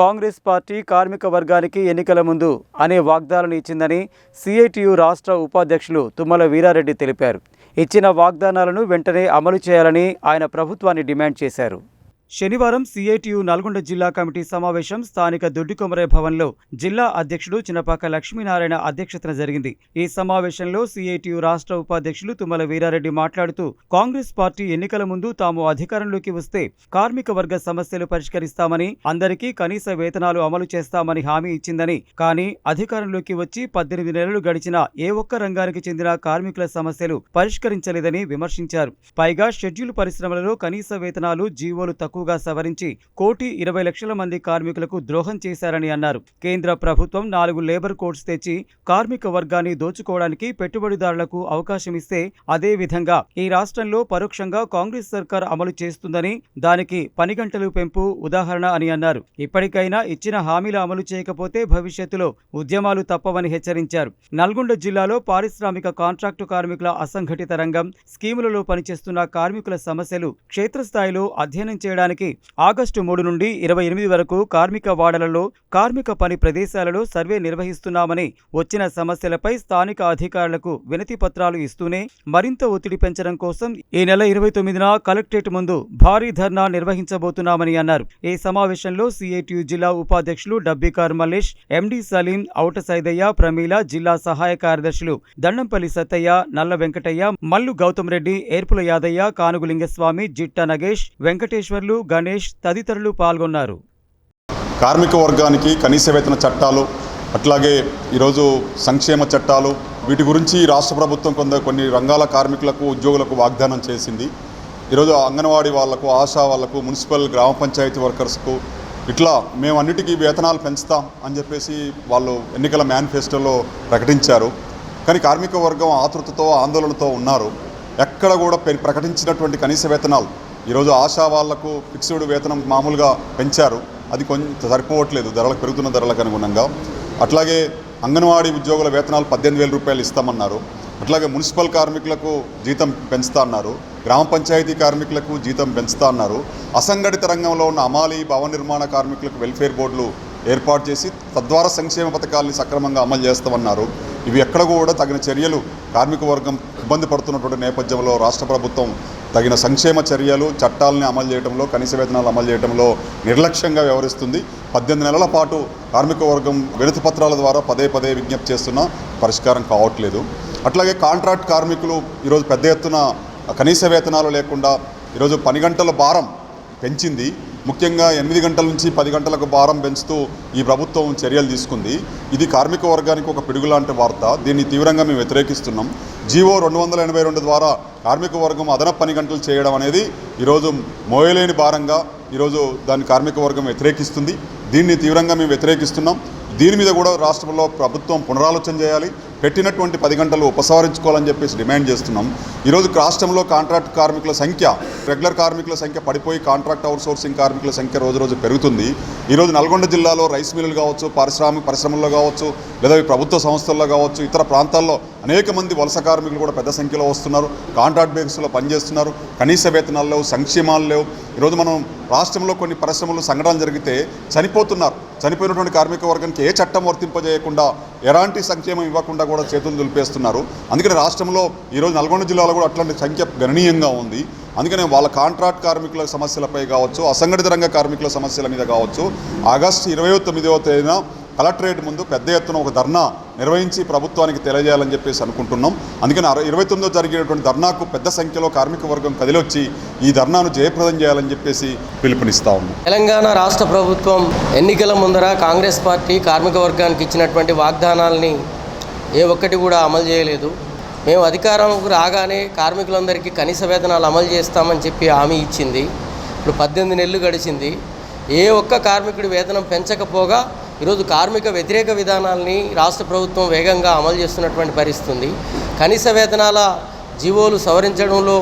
Congress party కార్మిక వర్గానికి ఎన్నికల ముందు అనే వాగ్దానాన్ని ఇచ్చిందని సిఐటియు రాష్ట్ర ఉపాధ్యక్షులు తుమ్మల వీరారెడ్డి తెలిపారు. ఇచ్చిన వాగ్దానాలను వెంటనే అమలు చేయాలని ఆయన ప్రభుత్వాన్ని డిమాండ్ చేశారు. శనివారం సిఐటియు నల్గొండ జిల్లా కమిటీ సమావేశం స్థానిక దొడ్డికొమరే భవన్లో జిల్లా అధ్యక్షుడు చినపాక లక్ష్మీనారాయణ అధ్యక్షతన జరిగింది. ఈ సమావేశంలో సిఐటియు రాష్ట్ర ఉపాధ్యక్షులు తుమ్మల వీరారెడ్డి మాట్లాడుతూ కాంగ్రెస్ పార్టీ ఎన్నికల ముందు తాము అధికారంలోకి వస్తే కార్మిక వర్గ సమస్యలు పరిష్కరిస్తామని అందరికీ కనీస వేతనాలు అమలు చేస్తామని హామీ ఇచ్చిందని. కానీ అధికారంలోకి వచ్చి పద్దెనిమిది నెలలు గడిచినా ఏ ఒక్క రంగానికి చెందిన కార్మికుల సమస్యలు పరిష్కరించలేదని విమర్శించారు. పైగా షెడ్యూల్ పరిశ్రమలలో కనీస వేతనాలు జీవోలు తక్కువ తక్కువగా సవరించి కోటి ఇరవై లక్షల మంది కార్మికులకు ద్రోహం చేశారని అన్నారు. కేంద్ర ప్రభుత్వం నాలుగు లేబర్ కోడ్స్ తెచ్చి కార్మిక వర్గాన్ని దోచుకోవడానికి పెట్టుబడిదారులకు అవకాశం ఇస్తే అదే విధంగా ఈ రాష్ట్రంలో పరోక్షంగా కాంగ్రెస్ సర్కార్ అమలు చేస్తుందని దానికి పని గంటలు పెంపు ఉదాహరణ అని అన్నారు. ఇప్పటికైనా ఇచ్చిన హామీలు అమలు చేయకపోతే భవిష్యత్తులో ఉద్యమాలు తప్పవని హెచ్చరించారు. నల్గొండ జిల్లాలో పారిశ్రామిక కాంట్రాక్టు కార్మికుల అసంఘటిత రంగం స్కీములలో పనిచేస్తున్న కార్మికుల సమస్యలు క్షేత్రస్థాయిలో అధ్యయనం చేయడానికి ఆగస్టు మూడు నుండి ఇరవై ఎనిమిది వరకు కార్మిక వాడలలో కార్మిక పని ప్రదేశాలలో సర్వే నిర్వహిస్తున్నామని వచ్చిన సమస్యలపై స్థానిక అధికారులకు వినతి పత్రాలు ఇస్తూనే మరింత ఒత్తిడి పెంచడం కోసం ఈ నెల ఇరవై తొమ్మిదిన కలెక్టరేట్ ముందు భారీ ధర్నా నిర్వహించబోతున్నామని అన్నారు. ఈ సమావేశంలో సిఐటియు జిల్లా ఉపాధ్యక్షులు డబ్బికార్ మల్లేష్ ఎండి సలీం ఔట సైదయ్య ప్రమీల జిల్లా సహాయ కార్యదర్శులు దండంపల్లి సత్తయ్య నల్ల వెంకటయ్య మల్లు గౌతమ్ రెడ్డి ఏర్పుల యాదయ్య కానుగులింగస్వామి జిట్ట నగేష్ వెంకటేశ్వర్లు గణేష్ తదితరులు పాల్గొన్నారు. కార్మిక వర్గానికి కనీస వేతన చట్టాలు అట్లాగే ఈరోజు సంక్షేమ చట్టాలు వీటి గురించి రాష్ట్ర ప్రభుత్వం కొంత కొన్ని రంగాల కార్మికులకు ఉద్యోగులకు వాగ్దానం చేసింది. ఈరోజు అంగన్వాడీ వాళ్ళకు ఆశా వాళ్ళకు మున్సిపల్ గ్రామ పంచాయతీ వర్కర్స్కు ఇట్లా మేము అన్నిటికీ వేతనాలు పెంచుతాం అని చెప్పేసి వాళ్ళు ఎన్నికల మేనిఫెస్టోలో ప్రకటించారు. కానీ కార్మిక వర్గం ఆతృతతో ఆందోళనతో ఉన్నారు. ఎక్కడ కూడా పె- ప్రకటించినటువంటి కనీస వేతనాలు ఈరోజు ఆశా వాళ్ళకు ఫిక్స్డ్ వేతనం మామూలుగా పెంచారు. అది కొంచెం సరిపోవట్లేదు. ధరలకు పెరుగుతున్న ధరలకు అనుగుణంగా. అట్లాగే అంగన్వాడీ ఉద్యోగుల వేతనాలు పద్దెనిమిది వేల రూపాయలు ఇస్తామన్నారు. అట్లాగే మున్సిపల్ కార్మికులకు జీతం పెంచుతా అన్నారు. గ్రామ పంచాయతీ కార్మికులకు జీతం పెంచుతా అన్నారు. అసంఘటిత రంగంలో ఉన్న అమాలి భవన నిర్మాణ కార్మికులకు వెల్ఫేర్ బోర్డులు ఏర్పాటు చేసి తద్వారా సంక్షేమ పథకాల్ని సక్రమంగా అమలు చేస్తామన్నారు. ఇవి ఎక్కడ కూడా తగిన చర్యలు కార్మిక వర్గం ఇబ్బంది పడుతున్నటువంటి నేపథ్యంలో రాష్ట్ర ప్రభుత్వం తగిన సంక్షేమ చర్యలు చట్టాలని అమలు చేయడంలో కనీస వేతనాలు అమలు చేయడంలో నిర్లక్ష్యంగా వ్యవహరిస్తుంది. పద్దెనిమిది నెలల పాటు కార్మిక వర్గం వినతి పత్రాల ద్వారా పదే పదే విజ్ఞప్తి చేస్తున్నా పరిష్కారం కావట్లేదు. అట్లాగే కాంట్రాక్ట్ కార్మికులు ఈరోజు పెద్ద ఎత్తున కనీస వేతనాలు లేకుండా ఈరోజు పని గంటల భారం పెంచింది. ముఖ్యంగా ఎనిమిది గంటల నుంచి పది గంటలకు భారం పెంచుతూ ఈ ప్రభుత్వం చర్యలు తీసుకుంది. ఇది కార్మిక వర్గానికి ఒక పిడుగులాంటి వార్త. దీన్ని తీవ్రంగా మేము వ్యతిరేకిస్తున్నాం. జీవో రెండు వందల ఎనభై రెండు ద్వారా కార్మిక వర్గం అదనపు పని గంటలు చేయడం అనేది ఈరోజు మోయలేని భారంగా ఈరోజు దాన్ని కార్మిక వర్గం వ్యతిరేకిస్తుంది. దీన్ని తీవ్రంగా మేము వ్యతిరేకిస్తున్నాం. దీని మీద కూడా రాష్ట్రంలో ప్రభుత్వం పునరాలోచన చేయాలి. పెట్టినటువంటి పది గంటలు ఉపసంహరించుకోవాలని చెప్పేసి డిమాండ్ చేస్తున్నాం. ఈరోజు రాష్ట్రంలో కాంట్రాక్ట్ కార్మికుల సంఖ్య రెగ్యులర్ కార్మికుల సంఖ్య పడిపోయి కాంట్రాక్ట్ అవుట్సోర్సింగ్ కార్మికుల సంఖ్య రోజు రోజు పెరుగుతుంది. ఈరోజు నల్గొండ జిల్లాలో రైస్ మిల్లులు కావచ్చు పారిశ్రామిక పరిశ్రమల్లో కావచ్చు లేదా ప్రభుత్వ సంస్థల్లో కావచ్చు ఇతర ప్రాంతాల్లో అనేక మంది వలస కార్మికులు కూడా పెద్ద సంఖ్యలో వస్తున్నారు. కాంట్రాక్ట్ బేస్లో పనిచేస్తున్నారు. కనీస వేతనాలు లేవు సంక్షేమాలు లేవు. ఈరోజు మనం రాష్ట్రంలో కొన్ని పరిశ్రమలు సంఘటనలు జరిగితే చనిపోతున్నారు. చనిపోయినటువంటి కార్మిక వర్గానికి ఏ చట్టం వర్తింపజేయకుండా ఎలాంటి సంక్షేమం ఇవ్వకుండా కూడా చేతులు దులిపేస్తున్నారు. అందుకని రాష్ట్రంలో ఈరోజు నల్గొండ జిల్లాలో కూడా అట్లాంటి సంఖ్య గణనీయంగా ఉంది. అందుకనే వాళ్ళ కాంట్రాక్ట్ కార్మికుల సమస్యలపై కావచ్చు అసంఘటిత రంగ కార్మికుల సమస్యల మీద కావచ్చు ఆగస్టు ఇరవై తొమ్మిదవ తేదీన కలెక్టరేట్ ముందు పెద్ద ఎత్తున ఒక ధర్నా నిర్వహించి ప్రభుత్వానికి తెలియజేయాలని చెప్పేసి అనుకుంటున్నాం. అందుకని అరవై ఇరవై తొమ్మిదో జరిగేటువంటి ధర్నాకు పెద్ద సంఖ్యలో కార్మిక వర్గం కదిలొచ్చి ఈ ధర్నాను జయప్రదం చేయాలని చెప్పేసి పిలుపునిస్తా ఉన్నాం. తెలంగాణ రాష్ట్ర ప్రభుత్వం ఎన్నికల ముందర కాంగ్రెస్ పార్టీ కార్మిక వర్గానికి ఇచ్చినటువంటి వాగ్దానాల్ని ఏ ఒక్కటి కూడా అమలు చేయలేదు. మేము అధికారంకు రాగానే కార్మికులందరికీ కనీస వేతనాలు అమలు చేస్తామని చెప్పి హామీ ఇచ్చింది. ఇప్పుడు పద్దెనిమిది నెలలు గడిచింది. ఏ ఒక్క కార్మికుడి వేతనం పెంచకపోగా ఈరోజు కార్మిక వ్యతిరేక విధానాల్ని రాష్ట్ర ప్రభుత్వం వేగంగా అమలు చేస్తున్నటువంటి పరిస్థితుంది కనీస వేతనాల జీవోలు సవరించడంలో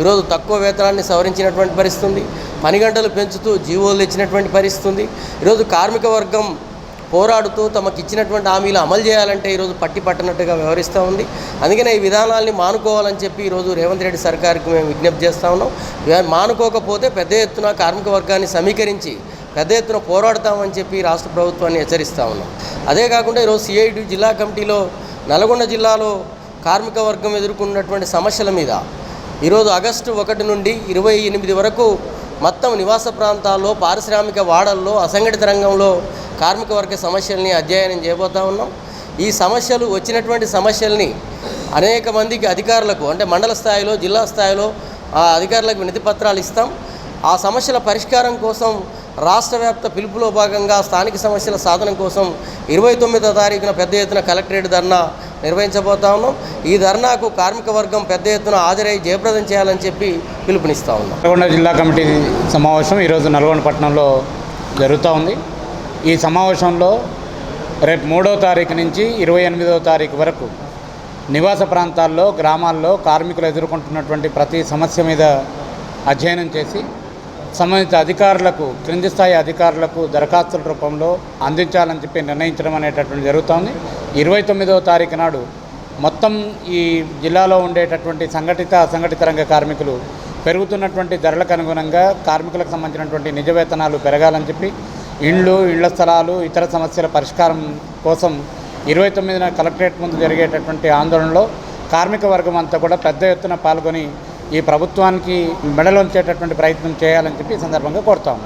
ఈరోజు తక్కువ వేతనాన్ని సవరించినటువంటి పరిస్థితుంది పని గంటలు పెంచుతూ జీవోలు ఇచ్చినటువంటి పరిస్థితుంది ఈరోజు కార్మిక వర్గం పోరాడుతూ తమకు ఇచ్చినటువంటి హామీలు అమలు చేయాలంటే ఈరోజు పట్టి పట్టనట్టుగా వ్యవహరిస్తూ ఉంది. అందుకనే ఈ విధానాల్ని మానుకోవాలని చెప్పి ఈరోజు రేవంత్ రెడ్డి సర్కార్కి మేము విజ్ఞప్తి చేస్తూ ఉన్నాం. మానుకోకపోతే పెద్ద ఎత్తున కార్మిక వర్గాన్ని సమీకరించి పెద్ద ఎత్తున పోరాడతామని చెప్పి రాష్ట్ర ప్రభుత్వాన్ని హెచ్చరిస్తా ఉన్నాం. అదే కాకుండా ఈరోజు సిఐడి జిల్లా కమిటీలో నల్గొండ జిల్లాలో కార్మిక వర్గం ఎదుర్కొన్నటువంటి సమస్యల మీద ఈరోజు ఆగస్టు ఒకటి నుండి ఇరవై ఎనిమిది వరకు మొత్తం నివాస ప్రాంతాల్లో పారిశ్రామిక వాడల్లో అసంఘటిత రంగంలో కార్మిక వర్గ సమస్యల్ని అధ్యయనం చేయబోతా ఉన్నాం. ఈ సమస్యలు వచ్చినటువంటి సమస్యల్ని అనేక మందికి అధికారులకు అంటే మండల స్థాయిలో జిల్లా స్థాయిలో ఆ అధికారులకు వినతి పత్రాలు ఇస్తాం. ఆ సమస్యల పరిష్కారం కోసం రాష్ట్ర వ్యాప్త పిలుపులో భాగంగా స్థానిక సమస్యల సాధన కోసం ఇరవై తొమ్మిదో తారీఖున పెద్ద ఎత్తున కలెక్టరేట్ ధర్నా నిర్వహించబోతా ఉన్నాం. ఈ ధర్నాకు కార్మిక వర్గం పెద్ద ఎత్తున హాజరై జయప్రదం చేయాలని చెప్పి పిలుపునిస్తా ఉన్నాం. నల్గొండ జిల్లా కమిటీ సమావేశం ఈరోజు నల్గొండ పట్టణంలో జరుగుతూ ఉంది. ఈ సమావేశంలో రేపు మూడో తారీఖు నుంచి ఇరవై ఎనిమిదో తారీఖు వరకు నివాస ప్రాంతాల్లో గ్రామాల్లో కార్మికులు ఎదుర్కొంటున్నటువంటి ప్రతి సమస్య మీద అధ్యయనం చేసి సంబంధిత అధికారులకు క్రింది స్థాయి అధికారులకు దరఖాస్తుల రూపంలో అందించాలని చెప్పి నిర్ణయించడం అనేటటువంటి జరుగుతోంది. ఇరవై తొమ్మిదవ తారీఖు నాడు మొత్తం ఈ జిల్లాలో ఉండేటటువంటి సంఘటిత అసంఘటిత రంగ కార్మికులు పెరుగుతున్నటువంటి ధరలకు అనుగుణంగా కార్మికులకు సంబంధించినటువంటి నిజ వేతనాలు పెరగాలని చెప్పి ఇండ్లు ఇళ్ళ స్థలాలు ఇతర సమస్యల పరిష్కారం కోసం ఇరవై తొమ్మిదిన కలెక్టరేట్ ముందు జరిగేటటువంటి ఆందోళనలో కార్మిక వర్గం అంతా కూడా పెద్ద ఎత్తున పాల్గొని ఈ ప్రభుత్వానికి మెడలోంచేటటువంటి ప్రయత్నం చేయాలని చెప్పి ఈ సందర్భంగా కోరుతాము